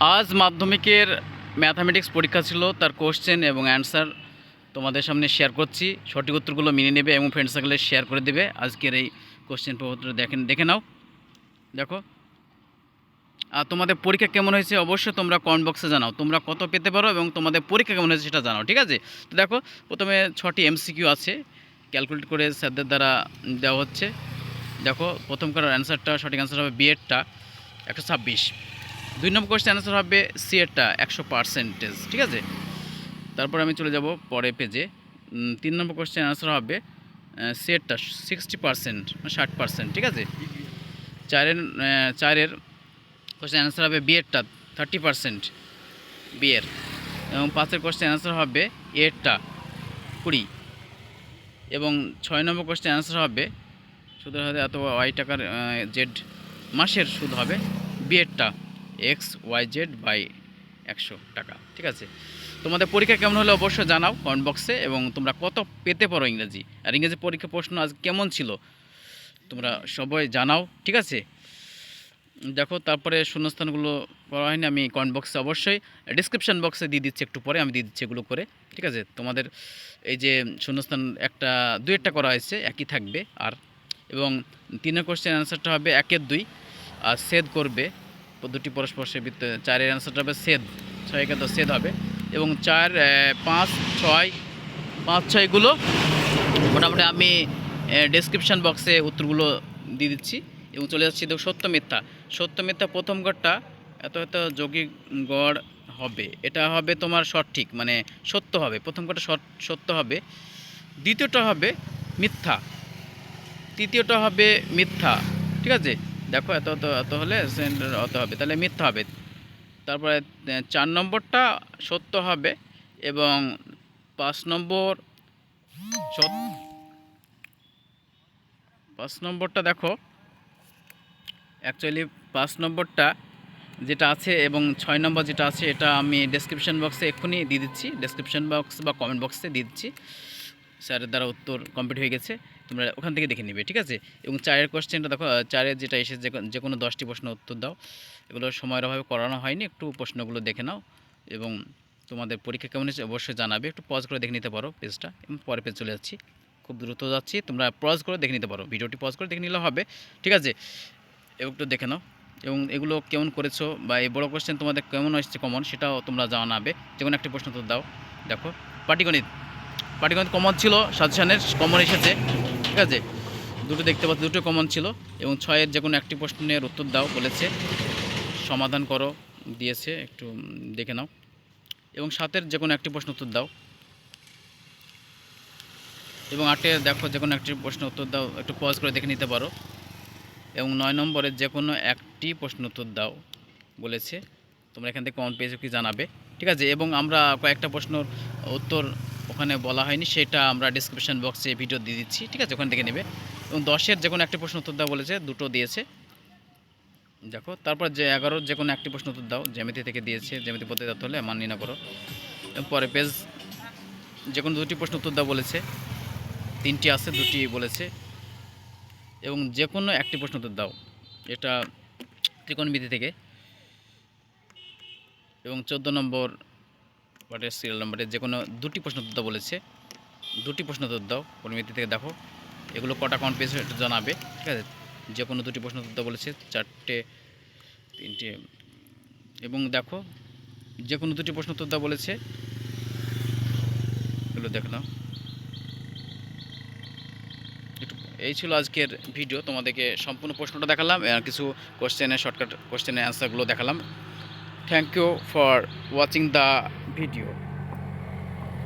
আজ মাধ্যমিকের ম্যাথামেটিক্স পরীক্ষা ছিল, তার কোশ্চেন এবং অ্যান্সার তোমাদের সামনে শেয়ার করছি। সঠিক উত্তরগুলো মেনে নেবে এবং ফ্রেন্ড সার্কেলে শেয়ার করে দেবে। আজকের এই কোশ্চেন পত্র দেখেন দেখে নাও। দেখো। আর তোমাদের পরীক্ষা কেমন হয়েছে অবশ্যই তোমরা কমেন্ট বক্সে জানাও। তোমরা কত পেতে পারো এবং তোমাদের পরীক্ষা কেমন হয়েছে সেটা জানাও, ঠিক আছে? তো দেখো, প্রথমে ছটি এমসিকিউ আছে। ক্যালকুলেট করে স্যারদের দ্বারা দেওয়া হচ্ছে। দেখো, প্রথম করার অ্যান্সারটা সঠিক অ্যান্সার হবে বিএডটা একশো ছাব্বিশ। দুই নম্বর কোয়েশ্চেন অ্যান্সার হবে সি এরটা একশো পার্সেন্টেজ ঠিক আছে? তারপর আমি চলে যাব পরে পেজে তিন নম্বর কোয়েশ্চেন অ্যান্সার হবে সি এরটা সিক্সটি পার্সেন্ট ষাট পার্সেন্ট ঠিক আছে? চারের চারের কোয়েশ্চেন অ্যান্সার হবে বিএডটা থার্টি পার্সেন্ট বিয়ের এবং পাঁচের কোয়েশ্চেন অ্যান্সার হবে এরটা কুড়ি। এবং ছয় নম্বর কোয়েশ্চেন অ্যান্সার হবে, সুদের হবে এত ওয়াই টাকার জেড মাসের সুদ হবে বিয়েরটা এক্স ওয়াই জেড বাই একশো টাকা, ঠিক আছে? তোমাদের পরীক্ষা কেমন হলে অবশ্যই জানাও কমেন্ট বক্সে এবং তোমরা কত পেতে পারো ইংরেজি? আর ইংরেজি পরীক্ষা প্রশ্ন আজ কেমন ছিল তোমরা সবাই জানাও, ঠিক আছে? দেখো, তারপরে শূন্যস্থানগুলো করা হয়নি, আমি কমেন্ট বক্সে অবশ্যই ডিসক্রিপশান বক্সে দিয়ে দিচ্ছি একটু পরে, আমি দিয়ে দিচ্ছি এগুলো করে, ঠিক আছে? তোমাদের এই যে শূন্যস্থান একটা, দুই একটা করা হয়েছে, একই থাকবে আর, এবং তিনের কোশ্চেন অ্যান্সারটা হবে একের দুই, আর সেদ করবে দুটি পরস্পর্শের ভিত্তিতে চারের অ্যান্সারটা হবে সেদ। ছয় একে দশ সেদ হবে। এবং চার পাঁচ, ছয়, পাঁচ, ছয়গুলো মোটামুটি আমি ডেসক্রিপশান বক্সে উত্তরগুলো দিয়ে দিচ্ছি। এবং চলে যাচ্ছি দেখো সত্য মিথ্যা। সত্য মিথ্যা প্রথম গড়টা এত এত যোগী গড় হবে। এটা হবে তোমার সঠিক মানে সত্য হবে। প্রথম গড়টা সত্য হবে। দ্বিতীয়টা হবে মিথ্যা। তৃতীয়টা হবে মিথ্যা। ঠিক আছে? দেখো, এত এত এত হলে সেন্টার অত হবে। তাহলে মিথ্যা হবে। তারপরে চার নম্বরটা সত্য হবে এবং পাঁচ নম্বর পাঁচ নম্বরটা দেখো অ্যাকচুয়ালি পাঁচ নম্বরটা যেটা আছে এবং ছয় নম্বর যেটা আছে, এটা আমি ডেসক্রিপশন বক্সে এক্ষুনি দিয়ে দিচ্ছি। ডেসক্রিপশন বক্স বা কমেন্ট বক্সে দিয়ে দিচ্ছি। স্যারের দ্বারা উত্তর কমপ্লিট হয়ে গেছে। তোমরা ওখান থেকে দেখে নিবে, ঠিক আছে? এবং চারের কোশ্চেনটা দেখো চারের যেটা এসে যে কোনো- দশটি প্রশ্ন উত্তর দাও। এগুলো সময়ের অভাবে করানো হয়নি, একটু প্রশ্নগুলো দেখে নাও। এবং তোমাদের পরীক্ষা কেমন হয়েছে অবশ্যই জানাবে, একটু পজ করে দেখে নিতে পারো পেজটা এবং পরে পেজ চলে যাচ্ছি। খুব দ্রুত যাচ্ছি, তোমরা পজ করে দেখে নিতে পারো। ভিডিওটি পজ করে দেখে নিলে হবে, ঠিক আছে? একটু দেখে নাও। এবং এগুলো কেমন করেছ বা এই বড় কোশ্চেন তোমাদের কেমন এসেছে কমন সেটাও তোমরা জানাবে। যে কোনো একটি প্রশ্ন তো দাও। দেখো, পাটিগণিত। পাটিগণিত কমন ছিল, সাজেশানের কমন এসেছে। ঠিক আছে দুটো দেখতে পাচ্ছ, দুটো কমন ছিল এবং ছয়ের যে কোনো একটি প্রশ্নের উত্তর দাও বলেছে। সমাধান করো, দিয়েছে, একটু দেখে নাও। এবং সাতের যে কোনো একটি প্রশ্ন উত্তর দাও। এবং আটে দেখো যে কোনো একটি প্রশ্ন উত্তর দাও, একটু পজ করে দেখে নিতে পারো। এবং নয় নম্বরের যে কোনো একটি প্রশ্ন উত্তর দাও বলেছে। তোমরা এখান থেকে কমেন্ট পেজে কি জানাবে। ঠিক আছে, এবং আমরা কয়েকটা প্রশ্নর উত্তর ওখানে বলা হয়নি, সেটা আমরা ডিসক্রিপশন বক্সে ভিডিও দিয়ে দিচ্ছি, ঠিক আছে? ওখান থেকে নেবে। এবং দশের যে কোনো একটি প্রশ্ন উত্তর দাও বলেছে, দুটো দিয়েছে। দেখো, তারপর যে এগারোর যে কোনো একটি প্রশ্ন উত্তর দাও, জ্যামিতি থেকে দিয়েছে, জ্যামিতি পদ্ধতি হলে মান্য না করো। পরে পেজ যে কোনো দুটি প্রশ্ন উত্তর দাও বলেছে, তিনটি আছে, দুটি বলেছে, এবং যে কোনো একটি প্রশ্ন উত্তর দাও। এটা ত্রিকোণমিতি থেকে। এবং চোদ্দ নম্বর পাটের সিরিয়াল নম্বরে যে কোনো দুটি প্রশ্ন উত্তর বলেছে। দুটি প্রশ্ন উত্তর দাও, পরিমিতি থেকে দেখো। এগুলো কটা কাউন্ট পেয়েছে একটু জানাবে, ঠিক আছে? যে কোনো দুটি প্রশ্ন উত্তর বলেছে, চারটে, তিনটে, এবং দেখো, যে কোনো দুটি প্রশ্ন উত্তর দাও বলেছে। এগুলো দেখে নাও। এই ছিল আজকের ভিডিও তোমাদেরকে সম্পূর্ণ প্রশ্নটা দেখালাম আর কিছু কোশ্চেনের শর্টকাট কোশ্চেনের অ্যান্সারগুলো দেখালাম। Thank you for watching the video